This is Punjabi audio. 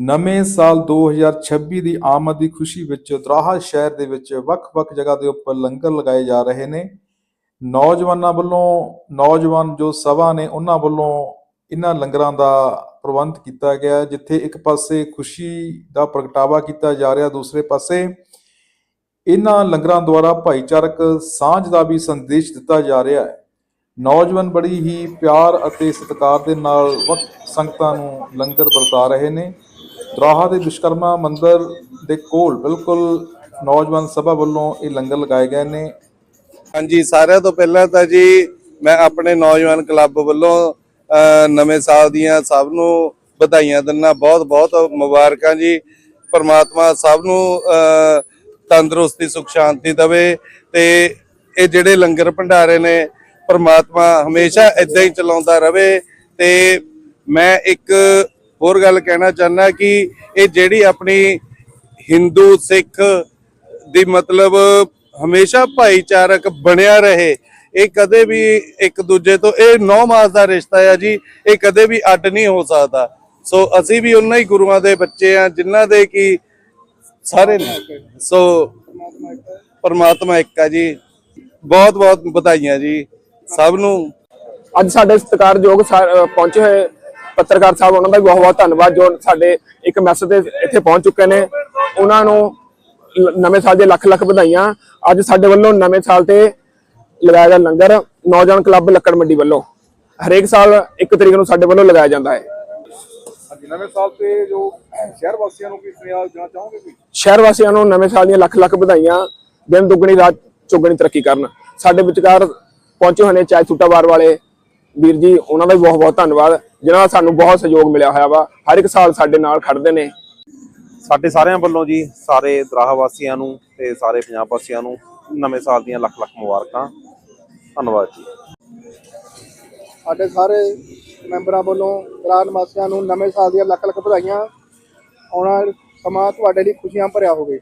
ਨਵੇਂ ਸਾਲ 2026 ਦੀ ਆਮਦ ਦੀ ਖੁਸ਼ੀ ਵਿੱਚ ਦਰਾਹਾ ਸ਼ਹਿਰ ਦੇ ਵਿੱਚ ਵੱਖ-ਵੱਖ ਜਗ੍ਹਾ ਦੇ ਉੱਪਰ ਲੰਗਰ ਲਗਾਏ ਜਾ ਰਹੇ ਨੇ। ਨੌਜਵਾਨਾਂ ਵੱਲੋਂ, ਨੌਜਵਾਨ ਜੋ ਸਭਾ ਨੇ, ਉਹਨਾਂ ਵੱਲੋਂ ਇਹਨਾਂ ਲੰਗਰਾਂ ਦਾ ਪ੍ਰਬੰਧ ਕੀਤਾ ਗਿਆ। ਜਿੱਥੇ ਇੱਕ ਪਾਸੇ ਖੁਸ਼ੀ ਦਾ ਪ੍ਰਗਟਾਵਾ ਕੀਤਾ ਜਾ ਰਿਹਾ, ਦੂਸਰੇ ਪਾਸੇ ਇਹਨਾਂ ਲੰਗਰਾਂ ਦੁਆਰਾ ਭਾਈਚਾਰਕ ਸਾਂਝ ਦਾ ਵੀ ਸੰਦੇਸ਼ ਦਿੱਤਾ ਜਾ ਰਿਹਾ ਹੈ। ਨੌਜਵਾਨ ਬੜੀ ਹੀ ਪਿਆਰ ਅਤੇ ਸਤਿਕਾਰ ਦੇ ਨਾਲ ਵਕਤ ਸੰਗਤਾਂ ਨੂੰ ਲੰਗਰ ਵਰਤਾ ਰਹੇ ਨੇ। ਦਰਾਹਾ ਦੇ ਵਿਸ਼ਕਰਮਾ ਮੰਦਿਰ ਦੇ ਕੋਲ ਬਿਲਕੁਲ ਨੌਜਵਾਨ ਸਭਾ ਵੱਲੋਂ ਇਹ ਲੰਗਰ ਲਗਾਏ ਗਏ ਨੇ। ਹਾਂਜੀ, ਸਾਰਿਆਂ ਤੋਂ ਪਹਿਲਾਂ ਤਾਂ ਜੀ ਮੈਂ ਆਪਣੇ ਨੌਜਵਾਨ ਕਲੱਬ ਵੱਲੋਂ ਨਵੇਂ ਸਾਲ ਦੀਆਂ ਸਭ ਨੂੰ ਵਧਾਈਆਂ ਦਿੰਦਾ ਬਹੁਤ ਬਹੁਤ ਮੁਬਾਰਕਾਂ ਜੀ। ਪਰਮਾਤਮਾ ਸਭ ਨੂੰ ਤੰਦਰੁਸਤੀ, ਸੁਖ, ਸ਼ਾਂਤੀ ਦੇਵੇ ਤੇ ਇਹ ਜਿਹੜੇ ਲੰਗਰ ਭੰਡਾਰੇ ਨੇ, ਪਰਮਾਤਮਾ ਹਮੇਸ਼ਾ ਇਦਾਂ ਹੀ ਚਲਾਉਂਦਾ ਰਵੇ ਤੇ ਮੈਂ ਇੱਕ ਹੋਰ ਗੱਲ ਕਹਿਣਾ ਚਾਹੁੰਦਾ ਕਿ ਇਹ ਜਿਹੜੀ ਆਪਣੀ ਹਿੰਦੂ ਸਿੱਖ ਦੀ ਮਤਲਬ ਹਮੇਸ਼ਾ ਭਾਈਚਾਰਕ ਬਣਿਆ ਰਹੇ, ਇਹ ਕਦੇ ਵੀ ਇੱਕ ਦੂਜੇ ਤੋਂ, ਇਹ ਨੌ ਮਾਸ ਦਾ ਰਿਸ਼ਤਾ ਆ ਜੀ, ਇਹ ਕਦੇ ਵੀ ਅੱਡ ਨਹੀਂ ਹੋ ਸਕਦਾ। ਸੋ ਅਸੀਂ ਵੀ ਉਹਨਾਂ ਹੀ ਗੁਰੂਆਂ ਦੇ ਬੱਚੇ ਆ, ਜਿਨ੍ਹਾਂ ਦੇ ਕੀ ਸਾਰੇ ਸੋ ਪਰਮਾਤਮਾ ਇੱਕ ਆ ਜੀ। ਬਹੁਤ ਬਹੁਤ ਵਧਾਈਆਂ ਜੀ, ਸਭ ਨੂੰ। ਅੱਜ ਸਾਡੇ ਸਤਿਕਾਰਯੋਗ ਪਹੁੰਚੇ ਹੋਏ ਪੱਤਰਕਾਰ ਸਾਹਿਬ ਉਹਨਾਂ ਦਾ ਬਹੁਤ ਬਹੁਤ ਧੰਨਵਾਦ ਜੋ ਸਾਡੇ ਇੱਕ ਮੈਸੇਜ ਤੇ ਇੱਥੇ ਪਹੁੰਚ ਚੁੱਕੇ ਨੇ। ਉਹਨਾਂ ਨੂੰ ਨਵੇਂ ਸਾਲ ਦੀਆਂ ਲੱਖ ਲੱਖ ਵਧਾਈਆਂ। ਅੱਜ ਸਾਡੇ ਵੱਲੋਂ ਨਵੇਂ ਸਾਲ ਤੇ ਲਗਾਇਆ ਗਿਆ ਲੰਗਰ ਨੌਜਵਾਨ ਕਲੱਬ ਲੱਕੜ ਮੰਡੀ ਵੱਲੋਂ। ਹਰੇਕ ਸਾਲ 1 ਤਰੀਕ ਨੂੰ ਸਾਡੇ ਵੱਲੋਂ ਲਗਾਇਆ ਜਾਂਦਾ ਹੈ। ਹਾਂਜੀ ਨਵੇਂ ਸਾਲ ਤੇ ਜੋ ਸ਼ਹਿਰ ਵਾਸੀਆਂ ਨੂੰ ਕੀ ਸੁਨੇਹਾ ਦੇਣਾ ਚਾਹੋਗੇ ਕੋਈ ਸ਼ਹਿਰ ਵਾਸੀਆਂ ਨੂੰ ਨਵੇਂ ਸਾਲ ਦੀਆਂ ਲੱਖ ਲੱਖ ਵਧਾਈਆਂ। ਦਿਨ ਦੁੱਗਣੀ ਰਾਤ ਚੌਗਣੀ ਤਰੱਕੀ ਕਰਨ। ਸਾਡੇ ਵਿਚਕਾਰ ਪਹੁੰਚੇ ਨੇ ਚਾਹ ਛੁੱਟਾਵਾਰ ਵਾਲੇ ਵੀਰ ਜੀ ਉਹਨਾਂ ਦਾ ਵੀ ਬਹੁਤ ਬਹੁਤ ਧੰਨਵਾਦ ਜਿਨ੍ਹਾਂ ਦਾ ਸਾਨੂੰ ਬਹੁਤ ਸਹਿਯੋਗ ਮਿਲਿਆ ਹੋਇਆ ਵਾ ਹਰ ਇੱਕ ਸਾਲ ਸਾਡੇ ਨਾਲ ਖੜਦੇ ਨੇ। ਸਾਡੇ ਸਾਰਿਆਂ ਵੱਲੋਂ ਜੀ ਸਾਰੇ ਦਰਾਹਾ ਵਾਸੀਆਂ ਨੂੰ ਤੇ ਸਾਰੇ ਪੰਜਾਬ ਵਾਸੀਆਂ ਨੂੰ ਨਵੇਂ ਸਾਲ ਦੀਆਂ ਲੱਖ ਲੱਖ ਮੁਬਾਰਕਾਂ। ਧੰਨਵਾਦ ਜੀ। ਸਾਡੇ ਸਾਰੇ ਮੈਂਬਰਾਂ ਵੱਲੋਂ ਰਾਜ ਨਿਵਾਸੀਆਂ ਨੂੰ ਨਵੇਂ ਸਾਲ ਦੀਆਂ ਲੱਖ ਲੱਖ ਵਧਾਈਆਂ। ਆਉਣਾ ਸਮਾਂ ਤੁਹਾਡੇ ਲਈ ਖੁਸ਼ੀਆਂ ਭਰਿਆ ਹੋਵੇ।